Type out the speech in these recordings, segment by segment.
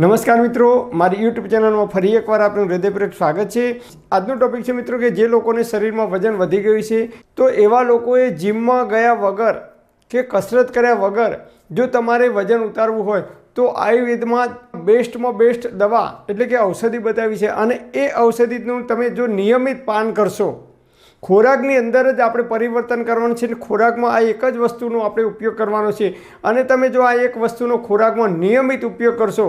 નમસ્કાર મિત્રો, મારી યુટ્યુબ ચેનલમાં ફરી એકવાર આપનું હૃદયપૂર્વક સ્વાગત છે. આજનો ટોપિક છે મિત્રો કે જે લોકોને શરીરમાં વજન વધી ગયું છે, તો એવા લોકોએ જિમમાં ગયા વગર કે કસરત કર્યા વગર જો તમારે વજન ઉતારવું હોય, તો આયુર્વેદમાં બેસ્ટમાં બેસ્ટ દવા, એટલે કે ઔષધિ બતાવી છે. અને એ ઔષધિનું તમે જો નિયમિત પાન કરશો, ખોરાકની અંદર જ આપણે પરિવર્તન કરવાનું છે. ખોરાકમાં આ એક જ વસ્તુનો આપણે ઉપયોગ કરવાનો છે. અને તમે જો આ એક વસ્તુનો ખોરાકમાં નિયમિત ઉપયોગ કરશો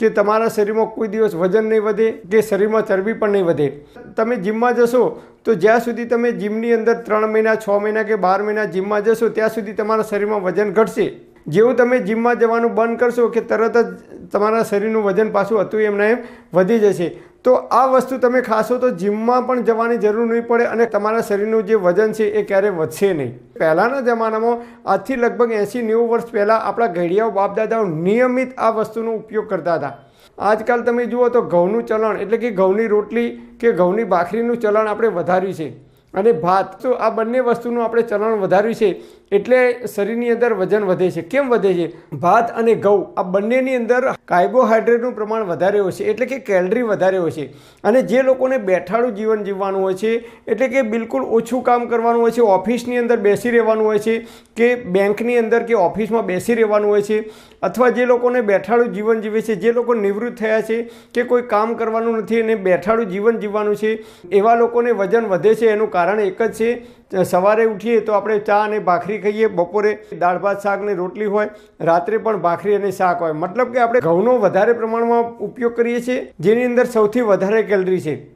કે તમારા શરીરમાં કોઈ દિવસ વજન નહીં વધે, કે શરીરમાં ચરબી પણ નહીં વધે. તમે જીમમાં જશો, તો જ્યાં સુધી તમે જીમની અંદર ત્રણ મહિના, છ મહિના કે બાર મહિના જીમમાં જશો, ત્યાં સુધી તમારા શરીરમાં વજન ઘટશે. જેવું તમે જીમમાં જવાનું બંધ કરશો કે તરત જ તમારા શરીરનું વજન પાછું હતું એમને એમ વધી જશે. તો આ વસ્તુ તમે ખાશો તો જીમમાં પણ જવાની જરૂર નહીં પડે અને તમારા શરીરનું જે વજન છે એ ક્યારેય વધશે નહીં. પહેલાંના જમાનામાં આજથી લગભગ એંસી નેવું વર્ષ પહેલાં આપણા ઘડિયાઓ બાપદાદાઓ નિયમિત આ વસ્તુનો ઉપયોગ કરતા હતા. આજકાલ તમે જુઓ તો ઘઉંનું ચલણ, એટલે કે ઘઉંની રોટલી કે ઘઉંની ભાખરીનું ચલણ આપણે વધાર્યું છે. અને ભાત તો આ બંને વસ્તુનું આપણે ચલણ વધાર્યું છે, એટલે શરીરની અંદર વજન વધે છે. કેમ વધે છે? ભાત અને ઘઉં, આ બંનેની અંદર કાર્બોહાઈડ્રેટનું પ્રમાણ વધારે હોય છે, એટલે કે કેલરી વધારે હોય છે. અને જે લોકોને બેઠાડું જીવન જીવવાનું હોય છે, એટલે કે બિલકુલ ઓછું કામ કરવાનું હોય છે, ઓફિસની અંદર બેસી રહેવાનું હોય છે, કે બેંકની અંદર કે ઓફિસમાં બેસી રહેવાનું હોય છે, અથવા જે લોકોને બેઠાડું જીવન જીવે છે, જે લોકો નિવૃત્ત થયા છે, કે કોઈ કામ કરવાનું નથી અને બેઠાડું જીવન જીવવાનું છે, એવા લોકોને વજન વધે છે, એનું કારણ એક જ છે, સવારે ઉઠીએ તો આપણે ચા અને ભાખરી ખાઈએ, બપોરે દાળ ભાત, શાક ને રોટલી હોય, રાત્રે પણ ભાખરી અને શાક હોય. મતલબ કે આપણે ઘઉંનો વધારે પ્રમાણમાં ઉપયોગ કરીએ છીએ, જેની અંદર સૌથી વધારે કેલરી છે.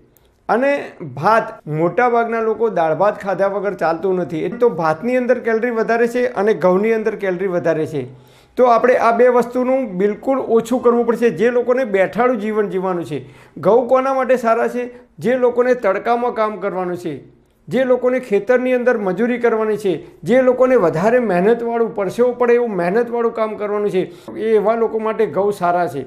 અને ભાત, મોટાભાગના લોકો દાળ ભાત ખાધા વગર ચાલતું નથી. એ તો ભાતની અંદર કેલરી વધારે છે અને ઘઉંની અંદર કેલરી વધારે છે. તો આપણે આ બે વસ્તુનું બિલકુલ ઓછું કરવું પડશે. જે લોકોને બેઠાડું જીવન જીવવાનું છે. ઘઉં કોના માટે સારા છે? જે લોકોને તડકામાં કામ કરવાનું છે. જે લોકોને ખેતરની અંદર મજૂરી કરવાની છે, જે લોકોને વધારે મહેનતવાળું પરસેવો પડે એવું મહેનતવાળું કામ કરવાનું છે, એ એવા લોકો માટે ઘઉં સારા છે.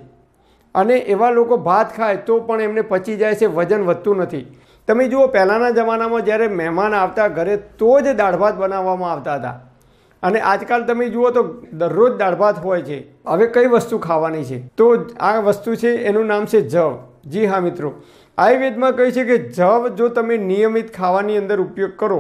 અને એવા લોકો ભાત ખાય તો પણ એમને પચી જાય છે, વજન વધતું નથી. તમે જુઓ, પહેલાંના જમાનામાં જ્યારે મહેમાન આવતા ઘરે તો જ દાળ ભાત બનાવવામાં આવતા હતા. અને આજકાલ તમે જુઓ તો દરરોજ દાળ ભાત હોય છે. હવે કઈ વસ્તુ ખાવાની છે? તો આ વસ્તુ છે, એનું નામ છે જવ. જી હા મિત્રો. આયુર્વેદમાં કહે છે કે જવ જો તમે નિયમિત ખાવાની અંદર ઉપયોગ કરો,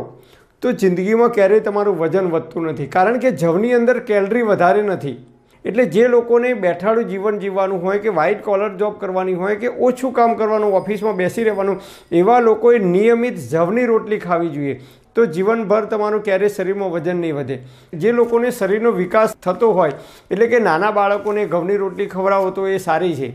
તો જિંદગીમાં ક્યારેય તમારું વજન વધતું નથી. કારણ કે જવની અંદર કેલરી વધારે નથી. એટલે જે લોકોને બેઠાડું જીવન જીવવાનું હોય કે વ્હાઇટ કોલર જોબ કરવાની હોય કે ઓછું કામ કરવાનું, ઓફિસમાં બેસી રહેવાનું, એવા લોકોએ નિયમિત જવની રોટલી ખાવી જોઈએ. તો જીવનભર તમારું ક્યારેય શરીરમાં વજન નહીં વધે. જે લોકોને શરીરનો વિકાસ થતો હોય, એટલે કે નાના બાળકોને ઘઉંની રોટલી ખવડાવો તો એ સારી છે.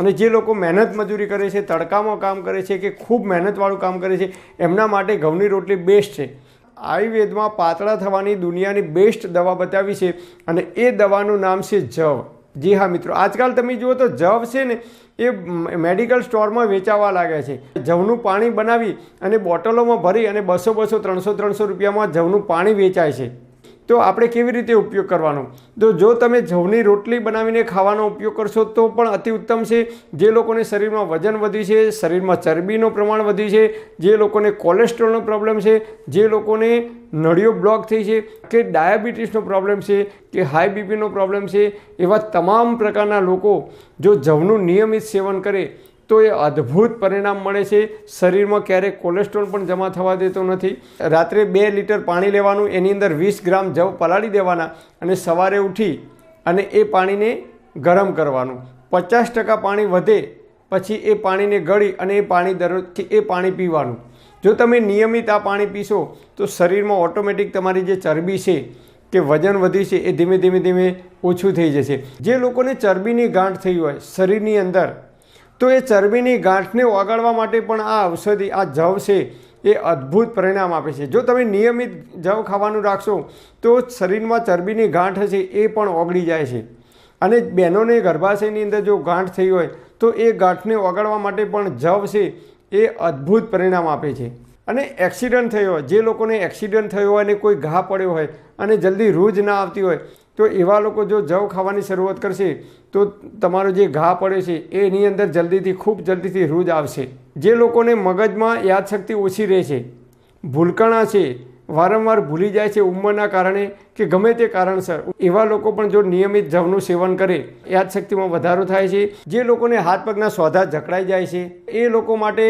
અને જે લોકો મહેનત મજૂરી કરે છે, તડકામાં કામ કરે છે, કે ખૂબ મહેનતવાળું કામ કરે છે, એમના માટે ઘઉંની રોટલી બેસ્ટ છે. આયુર્વેદમાં પાતળા થવાની દુનિયાની બેસ્ટ દવા બતાવી છે અને એ દવાનું નામ છે જવ. જી હા મિત્રો, આજકાલ તમે જુઓ તો જવ છે ને, એ મેડિકલ સ્ટોરમાં વેચાવા લાગે છે. જવનું પાણી બનાવી અને બોટલોમાં ભરી અને બસો બસો, ત્રણસો ત્રણસો રૂપિયામાં જવનું પાણી વેચાય છે. તો આપણે કેવી રીતે ઉપયોગ કરવાનો? તો જો તમે જવની રોટલી બનાવીને ખાવાનો ઉપયોગ કરશો, તો પણ અતિ ઉત્તમ છે. જે લોકોને શરીરમાં વજન વધ્યું છે, શરીરમાં ચરબીનું પ્રમાણ વધ્યું છે, જે લોકોને કોલેસ્ટ્રોલનો પ્રોબ્લેમ છે, જે લોકોને નળીઓ બ્લોક થઈ છે, કે ડાયાબિટીસનો પ્રોબ્લેમ છે, કે હાઈ બીપીનો પ્રોબ્લેમ છે, એવા તમામ પ્રકારના લોકો જો જવનું નિયમિત સેવન કરે તો એ અદ્ભુત પરિણામ મળે છે. શરીરમાં ક્યારેય કોલેસ્ટ્રોલ પણ જમા થવા દેતો નથી. રાત્રે બે લીટર પાણી લેવાનું, એની અંદર વીસ ગ્રામ જવ પલાળી દેવાના અને સવારે ઉઠી અને એ પાણીને ગરમ કરવાનું. પચાસ ટકા પાણી વધે પછી એ પાણીને ગળી અને એ પાણી દરરોજ એ પાણી પીવાનું. જો તમે નિયમિત આ પાણી પીશો, તો શરીરમાં ઓટોમેટિક તમારી જે ચરબી છે કે વજન વધી છે, એ ધીમે ધીમે ધીમે ઓછું થઈ જશે. જે લોકોને ચરબીની ગાંઠ થઈ હોય, શરીરની અંદર તો એ ચરબીની ગાંઠને ઓગાળવા માટે પણ આ ઔષધિ, આ જવ છે, એ અદ્ભુત પરિણામ આપે છે. જો તમે નિયમિત જવ ખાવાનું રાખશો, તો શરીરમાં ચરબીની ગાંઠ હશે એ પણ ઓગળી જાય છે. અને બહેનોને ગર્ભાશયની અંદર જો ગાંઠ થઈ હોય, તો એ ગાંઠને ઓગાળવા માટે પણ જવ છે એ અદ્ભુત પરિણામ આપે છે. અને એક્સિડન્ટ થયો હોય જે લોકોને એક્સિડન્ટ થયો હોય અને કોઈ ઘા પડ્યો હોય અને જલ્દી રૂજ ના આવતી હોય તો એવા લોકો જો જવ ખાવાની શરૂઆત કરશે, તો તમારો જે ઘા પડે છે, એની અંદર જલ્દીથી, ખૂબ જલ્દીથી રૂજ આવશે. જે લોકોને મગજમાં યાદશક્તિ ઓછી રહે છે, ભૂલકણા છે, વારંવાર ભૂલી જાય છે ઉંમરના કારણે કે ગમે તે કારણસર, એવા લોકો પણ જો નિયમિત જવનું સેવન કરે, યાદશક્તિમાં વધારો થાય છે. જે લોકોને હાથ પગના સોધા જકડાઈ જાય છે, એ લોકો માટે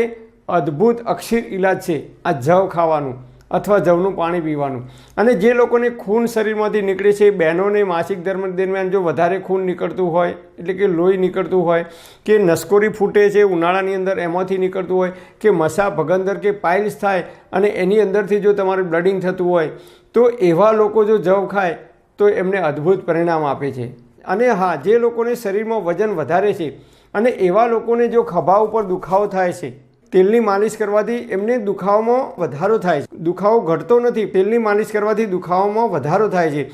અદ્ભુત અક્ષીર ઇલાજ છે આ જવ ખાવાનું. અથવા જવનું પાણી પીવાનું. અને જે લોકોને ખૂન શરીરમાંથી નીકળે છે બહેનોને માસિક ધર્મ દરમિયાન જો વધારે ખૂન નીકળતું હોય, એટલે કે લોહી નીકળતું હોય, કે નસકોરી ફૂટે છે ઉનાળાની અંદર, એમાંથી નીકળતું હોય, કે મસા ભગંદર કે પાઇલ્સ થાય અને એની અંદરથી જો તમારે બ્લડિંગ થતું હોય, તો એવા લોકો જો જવ ખાય, તો એમને અદ્ભુત પરિણામ આપે છે. અને હા, જે લોકોને શરીરમાં વજન વધારે છે અને એવા લોકોને જો ખભા ઉપર દુખાવો થાય છે તેલની માલિશ કરવાથી એમને દુખાવામાં વધારો થાય છે. દુખાવો ઘટતો નથી, તેલની માલિશ કરવાથી દુખાવામાં વધારો થાય છે.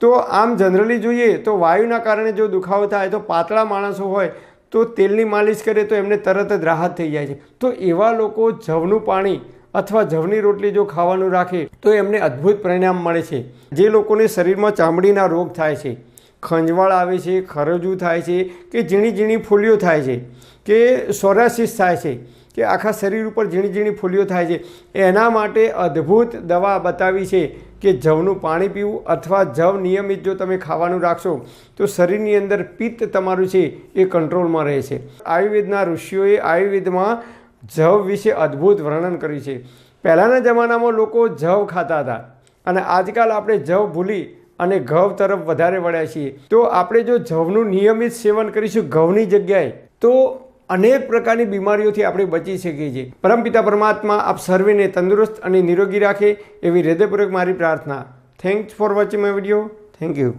તો આમ જનરલી જોઈએ તો વાયુના કારણે જો દુખાવો થાય તો પાતળા માણસો હોય તો તેલની માલિશ કરે તો એમને તરત જ રાહત થઈ જાય છે. તો એવા લોકો જવનું પાણી અથવા જવની રોટલી જો ખાવાનું રાખે તો એમને અદ્ભુત પરિણામ મળે છે. જે લોકોને શરીરમાં ચામડીના રોગ થાય છે, ખંજવાળ આવે છે ખરજવું થાય છે કે ઝીણી ઝીણી ફૂલીઓ થાય છે, કે સોરાસિસ થાય છે કે આખા શરીર ઉપર ઝીણી ઝીણી ફોલીઓ થાય છે. એના માટે અદ્ભુત દવા બતાવી છે કે જવનું પાણી પીવું અથવા જવ નિયમિત જો તમે ખાવાનું રાખશો, તો શરીરની અંદર પિત્ત તમારું છે એ કંટ્રોલમાં રહે છે. આયુર્વેદના ઋષિઓએ આયુર્વેદમાં જવ વિશે અદ્ભુત વર્ણન કર્યું છે. પહેલાંના જમાનામાં લોકો જવ ખાતા હતા અને આજકાલ આપણે જવ ભૂલી અને ઘઉં તરફ વધારે વળ્યા છીએ. તો આપણે જો જવનું નિયમિત સેવન કરીશું ઘઉંની જગ્યાએ, તો અનેક પ્રકારની બીમારીઓથી આપણે બચી શકીએ છીએ. પરમપિતા પરમાત્મા, આપ સર્વેને તંદુરસ્ત અને નિરોગી રાખે એવી હૃદયપૂર્વક મારી પ્રાર્થના. Thanks for watching my video thank you